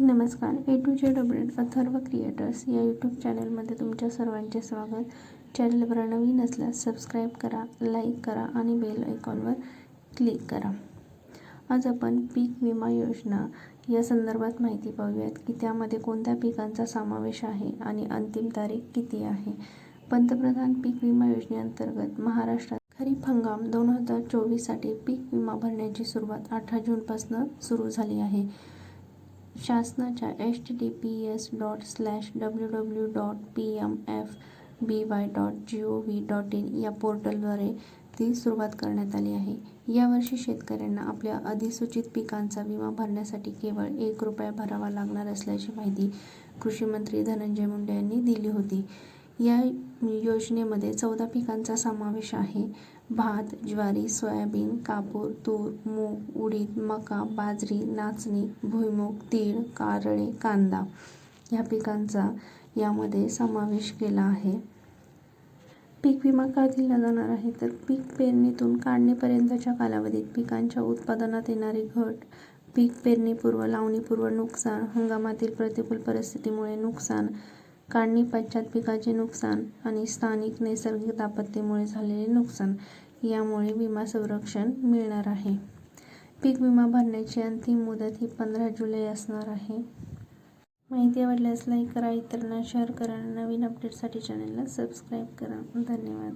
नमस्कार A two J W Atharva creators या YouTube चॅनलमध्ये तुमच्या सर्वांचे स्वागत. चॅनलवर नवीन असल्यास सबस्क्राईब करा लाईक करा आणि बेल आयकॉनवर क्लिक करा. आज आपण पीक विमा योजना या संदर्भात माहिती पाहूयात की त्यामध्ये कोणत्या पिकांचा समावेश आहे आणि अंतिम तारीख किती आहे? पंतप्रधान पीक विमा योजनेअंतर्गत महाराष्ट्रात खरीप हंगाम दोन हजार चोवीससाठी पीक विमा भरण्याची सुरुवात अठरा जूनपासून सुरू झाली आहे. शासनाच्या H T P S dot slash W W dot P M F B Y dot G O V dot in या पोर्टलद्वारे ती सुरुवात करण्यात आली आहे. यावर्षी शेतकऱ्यांना आपल्या अधिसूचित पिकांचा विमा भरण्यासाठी केवळ एक रुपया भरावा लागणार असल्याची माहिती कृषीमंत्री धनंजय मुंडे यांनी दिली होती. या योजनेमध्ये चौदा पिकांचा समावेश आहे. भात ज्वारी सोयाबीन कापूर तूर मूग उडीद मका बाजरी नाचणी भुईमूग तीळ कारळे कांदा ह्या पिकांचा यामध्ये समावेश केला आहे. पीक विमा का दिला जाणार आहे तर पीक पेरणीतून काढणीपर्यंतच्या कालावधीत पिकांच्या उत्पादनात येणारी घट पीक पेरणीपूर्व लावणीपूर्व नुकसान हंगामातील प्रतिकूल परिस्थितीमुळे नुकसान काढणीपश्चात पिकाचे नुकसान आणि स्थानिक नैसर्गिक आपत्तीमुळे झालेले नुकसान यामुळे विमा संरक्षण मिळणार आहे. पीक विमा भरण्याची अंतिम मुदत ही पंधरा जुलै असणार आहे. माहिती आवडल्यास लाईक करा इतरांना शेअर करा नवीन अपडेटसाठी चॅनलला सबस्क्राईब करा. धन्यवाद.